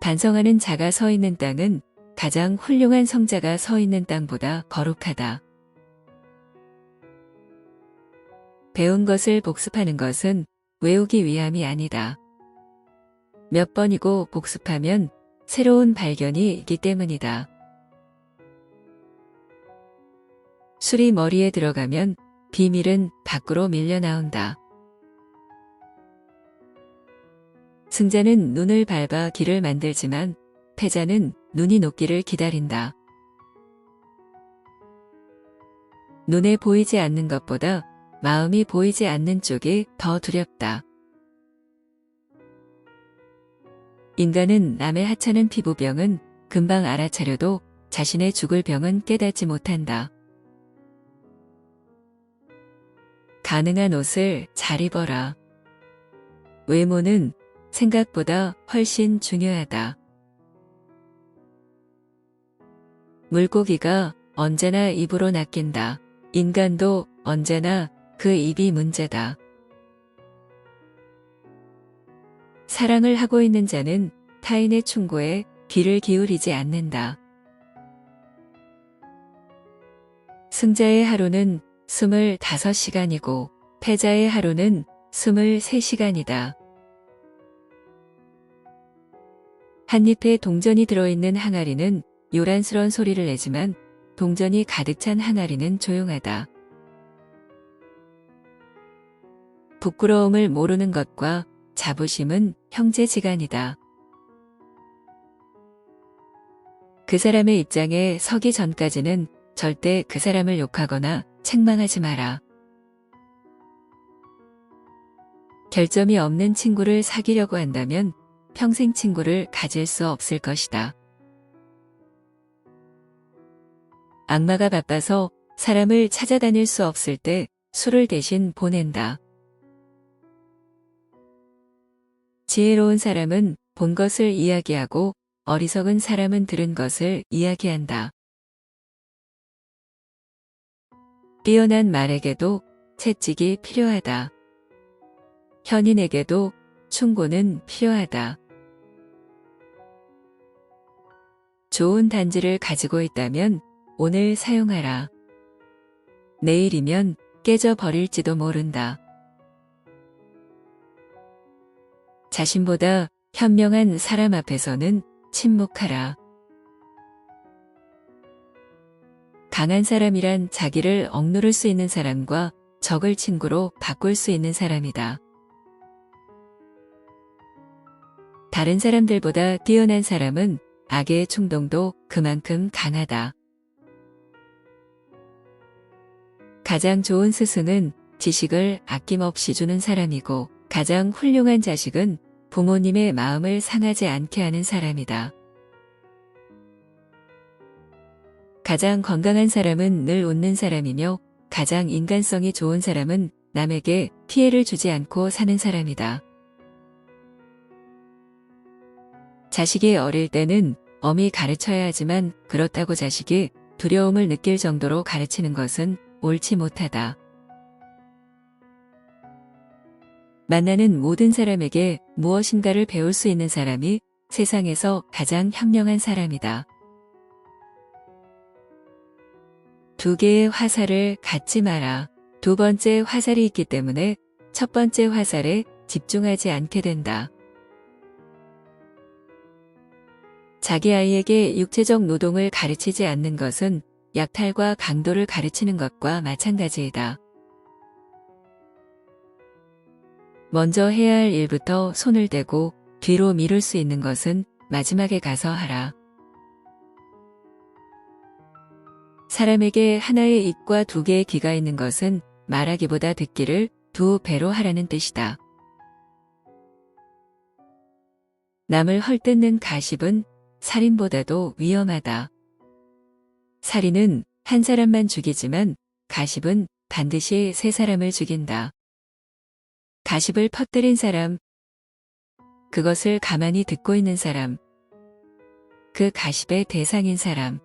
반성하는 자가 서 있는 땅은 가장 훌륭한 성자가 서 있는 땅보다 거룩하다. 배운 것을 복습하는 것은 외우기 위함이 아니다. 몇 번이고 복습하면 새로운 발견이 있기 때문이다. 술이 머리에 들어가면 비밀은 밖으로 밀려 나온다. 승자는 눈을 밟아 길을 만들지만 패자는 눈이 녹기를 기다린다. 눈에 보이지 않는 것보다 마음이 보이지 않는 쪽이 더 두렵다. 인간은 남의 하찮은 피부병은 금방 알아차려도 자신의 죽을 병은 깨닫지 못한다. 가능한 옷을 잘 입어라. 외모는 생각보다 훨씬 중요하다. 물고기가 언제나 입으로 낚인다. 인간도 언제나 그 입이 문제다. 사랑을 하고 있는 자는 타인의 충고에 귀를 기울이지 않는다. 승자의 하루는 25시간이고 패자의 하루는 23시간이다. 한 잎에 동전이 들어있는 항아리는 요란스런 소리를 내지만 동전이 가득 찬 항아리는 조용하다. 부끄러움을 모르는 것과 자부심은 형제지간이다. 그 사람의 입장에 서기 전까지는 절대 그 사람을 욕하거나 책망하지 마라. 결점이 없는 친구를 사귀려고 한다면 평생 친구를 가질 수 없을 것이다. 악마가 바빠서 사람을 찾아다닐 수 없을 때 술을 대신 보낸다. 지혜로운 사람은 본 것을 이야기하고 어리석은 사람은 들은 것을 이야기한다. 뛰어난 말에게도 채찍이 필요하다. 현인에게도 충고는 필요하다. 좋은 단지를 가지고 있다면 오늘 사용하라. 내일이면 깨져 버릴지도 모른다. 자신보다 현명한 사람 앞에서는 침묵하라. 강한 사람이란 자기를 억누를 수 있는 사람과 적을 친구로 바꿀 수 있는 사람이다. 다른 사람들보다 뛰어난 사람은 악의 충동도 그만큼 강하다. 가장 좋은 스승은 지식을 아낌없이 주는 사람이고 가장 훌륭한 자식은 부모님의 마음을 상하지 않게 하는 사람이다. 가장 건강한 사람은 늘 웃는 사람이며 가장 인간성이 좋은 사람은 남에게 피해를 주지 않고 사는 사람이다. 자식이 어릴 때는 엄히 가르쳐야 하지만 그렇다고 자식이 두려움을 느낄 정도로 가르치는 것은 옳지 못하다. 만나는 모든 사람에게 무엇인가를 배울 수 있는 사람이 세상에서 가장 현명한 사람이다. 두 개의 화살을 갖지 마라. 두 번째 화살이 있기 때문에 첫 번째 화살에 집중하지 않게 된다. 자기 아이에게 육체적 노동을 가르치지 않는 것은 약탈과 강도를 가르치는 것과 마찬가지이다. 먼저 해야 할 일부터 손을 대고 뒤로 미룰 수 있는 것은 마지막에 가서 하라. 사람에게 하나의 입과 두 개의 귀가 있는 것은 말하기보다 듣기를 두 배로 하라는 뜻이다. 남을 헐뜯는 가십은 살인보다도 위험하다. 살인은 한 사람만 죽이지만 가십은 반드시 세 사람을 죽인다. 가십을 퍼뜨린 사람, 그것을 가만히 듣고 있는 사람, 그 가십의 대상인 사람,